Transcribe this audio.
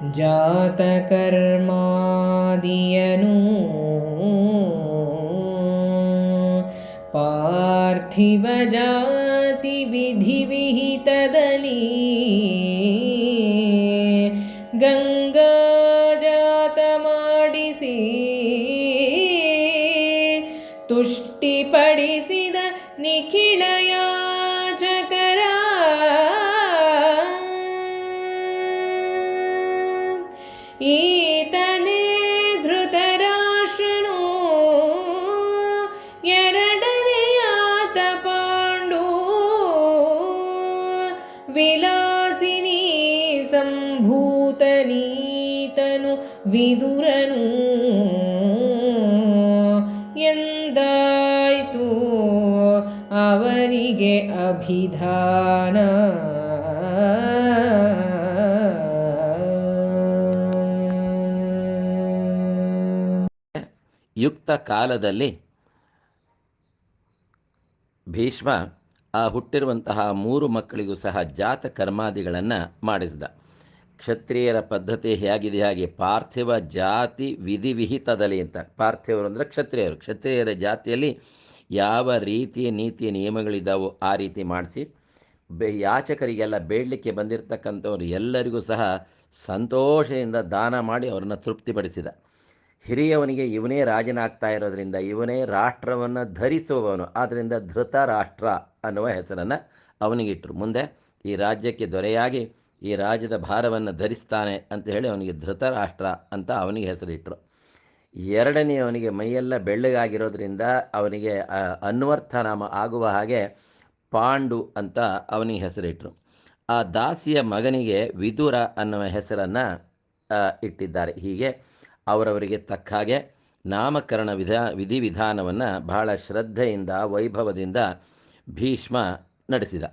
ಜಾತಕರ್ಮಾದಿಯನು ಪಾರ್ಥಿವ ಜಾತಿ ವಿಧಿವಿಹಿತದಲ್ಲಿ ಗಂಗಾ ಜಾತ ಮಾಡಿಸಿ ತುಷ್ಟಿಪಡಿಸಿದ ನಿಖಿಳ ಈತನೇ ಧೃತರಾಷ್ಟ್ರನು. ಎರಡನೆಯಾತ ಪಾಂಡು. ವಿಲಾಸಿನಿ ಸಂಭೂತನೀತನು ವಿದುರನು. ಎಂದಾಯಿತು ಅವರಿಗೆ ಅಭಿಧಾನ. ಯುಕ್ತ ಕಾಲದಲ್ಲಿ ಭೀಷ್ಮ ಆ ಹುಟ್ಟಿರುವಂತಹ ಮೂರು ಮಕ್ಕಳಿಗೂ ಸಹ ಜಾತ ಕರ್ಮಾದಿಗಳನ್ನು ಮಾಡಿಸಿದ. ಕ್ಷತ್ರಿಯರ ಪದ್ಧತಿ ಹೇಗಿದೆ ಹಾಗೆ ಪಾರ್ಥಿವ ಜಾತಿ ವಿಧಿವಿಹಿತದಲ್ಲಿ ಅಂತ. ಪಾರ್ಥಿವರು ಅಂದರೆ ಕ್ಷತ್ರಿಯರು. ಕ್ಷತ್ರಿಯರ ಜಾತಿಯಲ್ಲಿ ಯಾವ ರೀತಿಯ ನೀತಿಯ ನಿಯಮಗಳಿದ್ದಾವೋ ಆ ರೀತಿ ಮಾಡಿಸಿ. ಬೆ ಯಾಚಕರಿಗೆಲ್ಲ ಬೇಡಲಿಕ್ಕೆ ಬಂದಿರತಕ್ಕಂಥವ್ರು ಎಲ್ಲರಿಗೂ ಸಹ ಸಂತೋಷದಿಂದ ದಾನ ಮಾಡಿ ಅವರನ್ನು ತೃಪ್ತಿಪಡಿಸಿದ. ಹಿರಿಯವನಿಗೆ ಇವನೇ ರಾಜನಾಗ್ತಾ ಇರೋದ್ರಿಂದ ಇವನೇ ರಾಷ್ಟ್ರವನ್ನು ಧರಿಸುವವನು. ಆದ್ದರಿಂದ ಧೃತ ರಾಷ್ಟ್ರ ಅನ್ನುವ ಹೆಸರನ್ನು ಅವನಿಗಿಟ್ಟರು ಮುಂದೆ ಈ ರಾಜ್ಯಕ್ಕೆ ದೊರೆಯಾಗಿ ಈ ರಾಜ್ಯದ ಭಾರವನ್ನು ಧರಿಸ್ತಾನೆ ಅಂತ ಹೇಳಿ ಅವನಿಗೆ ಧೃತರಾಷ್ಟ್ರ ಅಂತ ಅವನಿಗೆ ಹೆಸರಿಟ್ಟರು ಎರಡನೆಯವನಿಗೆ ಮೈಯೆಲ್ಲ ಬೆಳ್ಳಗಾಗಿರೋದ್ರಿಂದ ಅವನಿಗೆ ಅನ್ವರ್ಥ ನಾಮ ಆಗುವ ಹಾಗೆ ಪಾಂಡು ಅಂತ ಅವನಿಗೆ ಹೆಸರಿಟ್ಟರು ಆ ದಾಸಿಯ ಮಗನಿಗೆ ವಿದುರ ಅನ್ನುವ ಹೆಸರನ್ನು ಇಟ್ಟಿದ್ದಾರೆ. ಹೀಗೆ ಅವರವರಿಗೆ ತಕ್ಕ ಹಾಗೆ ನಾಮಕರಣ ವಿಧಾ ವಿಧಿವಿಧಾನವನ್ನು ಬಹಳ ಶ್ರದ್ಧೆಯಿಂದ ವೈಭವದಿಂದ ಭೀಷ್ಮ ನಡೆಸಿದ.